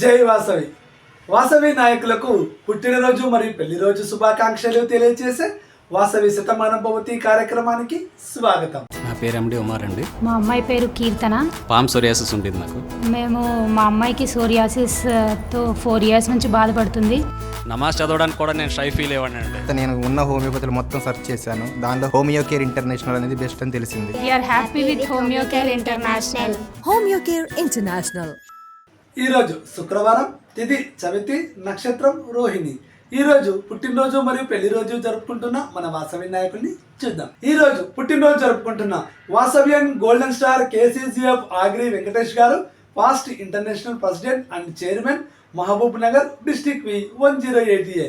జై వాసవి. వాసవి నాయకులకు పుట్టినరోజు మరియు పెళ్ళి రోజు శుభాకాంక్షలు తెలియజేసే వాసవి శతమానం భవతి కార్యక్రమానికి స్వాగతం. నా పేరు ఎండి ఉమార్ అండి. మా అమ్మాయి పేరు కీర్తన. పామ్ సోరియాసిస్ ఉండేది నాకు మేము మా అమ్మాయికి సోరియాసిస్తో ఫోర్ ఇయర్స్ నుంచి బాధపడుతుంది. నమాజ్ చదవడానికి కూడా నేను షై ఫీల్ అయ్యాను అండి. నేను ఉన్న హోమియోపతిలో మొత్తం సెర్చ్ చేశాను. దానిలో హోమియో కేర్ ఇంటర్నేషనల్ అనేది బెస్ట్ అని తెలిసింది. We're happy with Homeocare International Homeocare International. ఈరోజు శుక్రవారం తిథి చవితి నక్షత్రం రోహిణి. ఈరోజు పుట్టినరోజు మరియు పెళ్ళి రోజు జరుపుకుంటున్న మన వాసవి నాయకుల్ని చూద్దాం. ఈరోజు పుట్టినరోజు జరుపుకుంటున్న Vasavyan golden star KCGF Agri Venkatesh garu past international president and chairman Mahabub Nagar district V one zero eight A.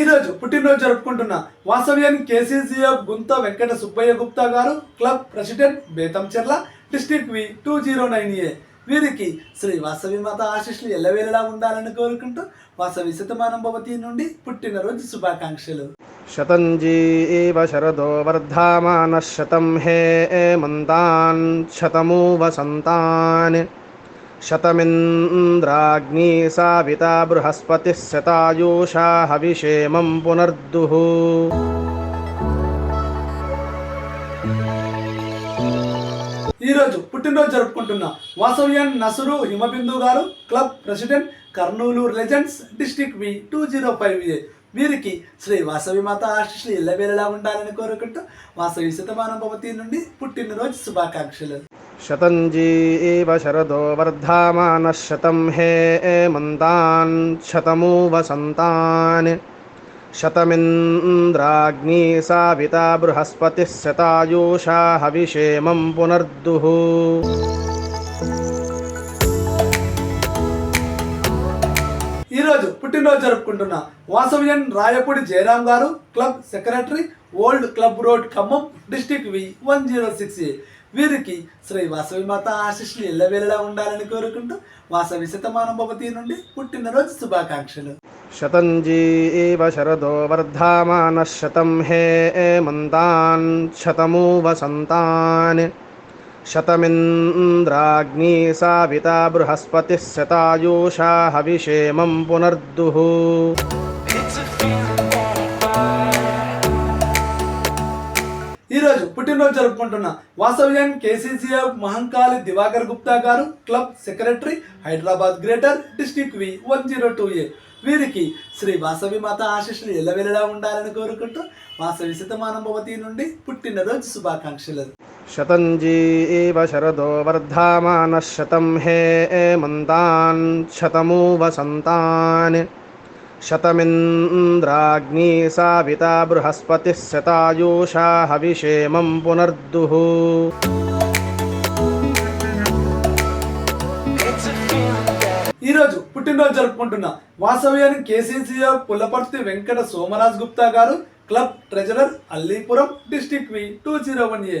ఈ రోజు పుట్టినరోజు జరుపుకుంటున్న వాసవ్యన్ కేసీసీఎఫ్ గుంత Venkata Subbaiah Gupta garu club president Betamcherla district V two zero nine A. వీరికి శ్రీ వాసవి మాత ఆశీస్సులు ఎల్లవేళలా ఉండాలని కోరుకుంటూ వాసవి శతమానం భవతి నుండి పుట్టినరోజు శుభాకాంక్షలు. శతంజీవ శరదో వర్ధమాన శతం హే మంతాన్ శతమూ వసంతాన్ శతమింద్రాగ్ని సావిత బృహస్పతి శతాయూషా హవిషేమం పునర్దుః. ఈ రోజు పుట్టినరోజు జరుపుకుంటున్న Vasavyan Nasuru Himabindu garu club president Kurnool legends district V two zero five A వీరికి శ్రీ వాసవి మాత ఆశీస్సులు ఎల్లవేళలా ఉండాలని కోరుకుంటూ వాసవి శతమానం భవతి నుండి పుట్టినరోజు శుభాకాంక్షలు. శతంజీవ శరదో వర్ధమాన శతం హే మంతాన్ శతమూ వసంతాన్ శతమింద్రాగ్ని సావిత బృహస్పతి శతాయూషా హవిషేమం పునర్దుః. ఈరోజు రోజు పుట్టినరోజు జరుపుకుంటున్న Vasavyan Rayapudi Jayaram garu club secretary old club road Khammam district V one zero six A. వీరికి శ్రీ వాసవి మాత ఆశిష్లు ఎల్లవేళలా ఉండాలని కోరుకుంటూ వాసవి శతమానం భవతి నుండి పుట్టినరోజు శుభాకాంక్షలు. శతంజీ శరదో వర్ధమాన శతం హే మంతాన్ శతమూ వసంతాన్ శతమింద్రాగ్ని సావిత బృహస్పతి శతాయూషా హవిషేమం పునర్దుః. ఈ రోజు పుట్టినరోజు జరుపుకుంటున్న Vasavian KCCF Mahankali Diwakar Gupta garu club secretary Hyderabad greater district V one zero two A. వీరికి శ్రీ వాసవి మాత ఆశీస్సులు ఎల్లవెల్లలా ఉండాలని కోరుకుంటూ వాసవి శతమానం భవతి నుండి పుట్టినరోజు శుభాకాంక్షలు. శతంజీవ శరదో వర్ధమాన శతం హే మంతాన్ శతమూ వసంతాన్ శతమింద్రాగ్ని సావిత బృహస్పతి శతాయూషా హవిషేమం పునర్దుః. ఈ రోజు పుట్టినరోజు జరుపుకుంటున్న వాసవ్యాని KCCF Pullaparthi Venkata Somaraj Gupta garu club treasurer Allipuram district V two zero one A.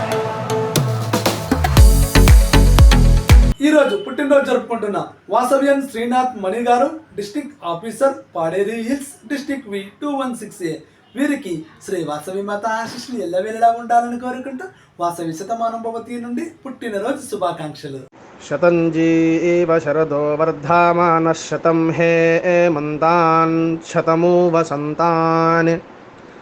ఈరోజు పుట్టినరోజు జరుపుకుంటున్న Vasavyan Srinath Mani garu district officer Paderu hills district V two one six A. వీరికి శ్రీ వాసవి మాత ఆశిష్లు ఎల్లవేళలా ఉండాలని కోరుకుంటూ వాసవి శతమానం భవతి నుండి పుట్టినరోజు శుభాకాంక్షలు. శతంజీ శరదో వర్ధమాన శతం హే మంతాన్ శతమూ వసంతాన్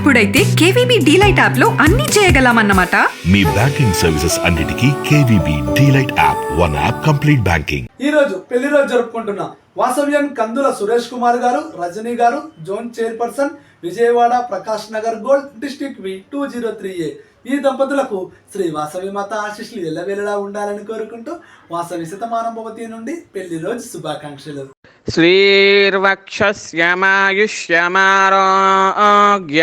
ఇప్పుడైతే కేవీబీ డీలైట్ యాప్లో అన్ని చేయగలమన్నమాట. మీ బ్యాంకింగ్ సర్వీసెస్ అన్నిటికీ KVB DLite app one app complete banking. ఈ రోజు పెళ్ళి రోజు జరుపుకుంటున్న వాసవ్యం కందుల Suresh Kumar garu Rajani garu zone chairperson Vijayawada Prakash Nagar gold district V two zero three A. ఈ దంపతులకు శ్రీ వాసవి మాత ఆశిష్లు ఎల్లవేళలా ఉండాలని కోరుకుంటూ వాసవి శతమానం భవతి నుండి పెళ్ళి రోజు శుభాకాంక్షలు. శ్రీర్వక్ష శ్యామాయుష్యమారోగ్య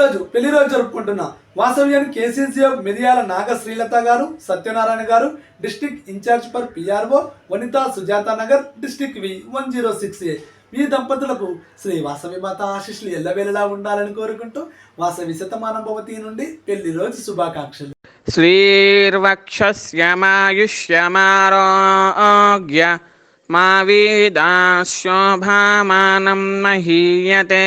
రోజు పెళ్ళి రోజు జరుపుకుంటున్న వాసవ్యం కేసీసీ మిరియాల నాగ Srilatha garu Satyanarayana garu district incharge for PRO Vanitha Sujatha Nagar district V one zero six A. ఈ దంపతులకు శ్రీ వాసవి మాత ఆశిష్లు ఎల్లవేళలా ఉండాలని కోరుకుంటూ వాసవి శతమానభవతి నుండి పెళ్ళి రోజు శుభాకాంక్షలు. శ్రీర్వక్షమాయుష్యమారోగ్య మా వీదాశోభామానం మహీయతే.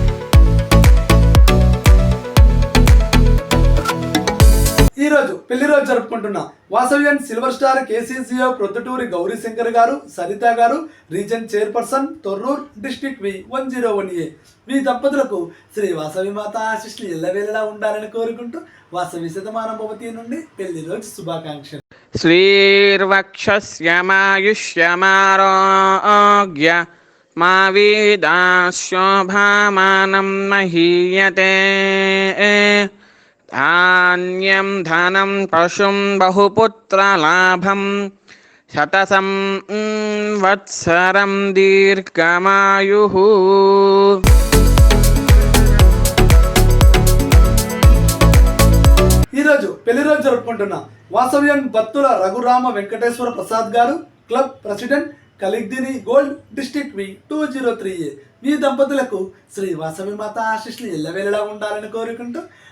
ఈరోజు పెళ్ళి రోజు జరుపుకుంటున్న Vasavyan silver star KCCO Proddaturi Gowrishankar garu Saritha garu region chairperson Torrur district V one zero one A. మీ దంపతులకు శ్రీ వాసవి మాత ఆశిష్లు ఎల్లవేళలా ఉండాలని కోరుకుంటూ వాసవి శతమానం భవతి నుండి పెళ్ళి రోజు శుభాకాంక్షలు. శ్రీర్వక్షమాయుష్యమారోగ్య మా వీదాశోభామానం మహీయతే. ధాన్యం ధనం పశుం బహుపుత్రలాభం శతసం వత్సరం దీర్ఘమాయు ఈరోజు పెళ్ళి రోజు జరుపుకుంటున్న వాసవ్యం భక్తుల రఘురామ వెంకటేశ్వర ప్రసాద్ గారు club president కలిగ్దిని gold district V two zero three A. మీ దంపతులకు శ్రీ వాసవి మాత ఆశిష్లు ఎల్లవేళలా ఉండాలని కోరుకుంటూ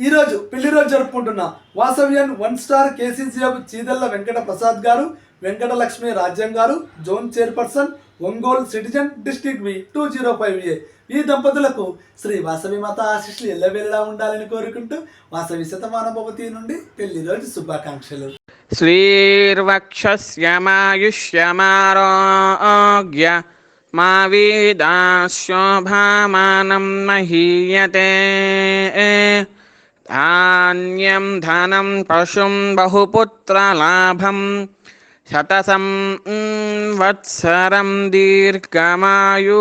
ఈరోజు పెళ్ళి రోజు జరుపుకుంటున్న Vasavyan one star KCCF Chidalla Venkata Prasad garu Venkata Lakshmi Rajyam garu zone chairperson Ongole citizen district V two zero five A. ఈ దంపతులకు శ్రీ వాసవి మాత ఆశిష్లు ఎల్లవేళలా ఉండాలని కోరుకుంటూ వాసవి శతమానభవతి నుండి పెళ్ళి రోజు శుభాకాంక్షలు. శ్రీర్వక్షమాయుష్యమారోగ్య మా వీదాశోభామానం మహీయతే. ధాన్యం ధనం పశుం బహుపుత్రలాభం శతసం వత్సరం దీర్ఘమాయు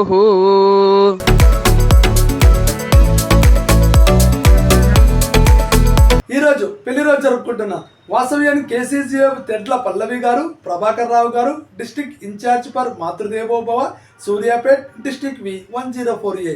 ఈరోజు పెళ్ళి రోజు జరుపుకుంటున్న వాసవ్యాన్ని KCGF Tedla Pallavi garu Prabhakar Rao garu district incharge for Matrudevobhava Suryapet district V one zero four A.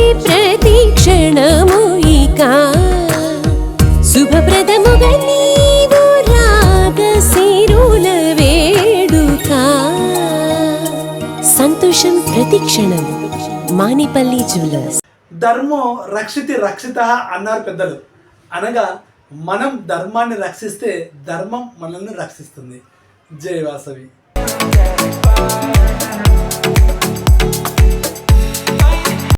శుభప్రదముగా నీవు రాగ సిరుల వేడుక. సంతోషం ప్రతిక్షణం మానిపల్లి జ్యువెలర్స్. ధర్మం రక్షితి రక్షిత అన్నారు పెద్దలు. అనగా మనం ధర్మాన్ని రక్షిస్తే ధర్మం మనల్ని రక్షిస్తుంది. జై వాసవి.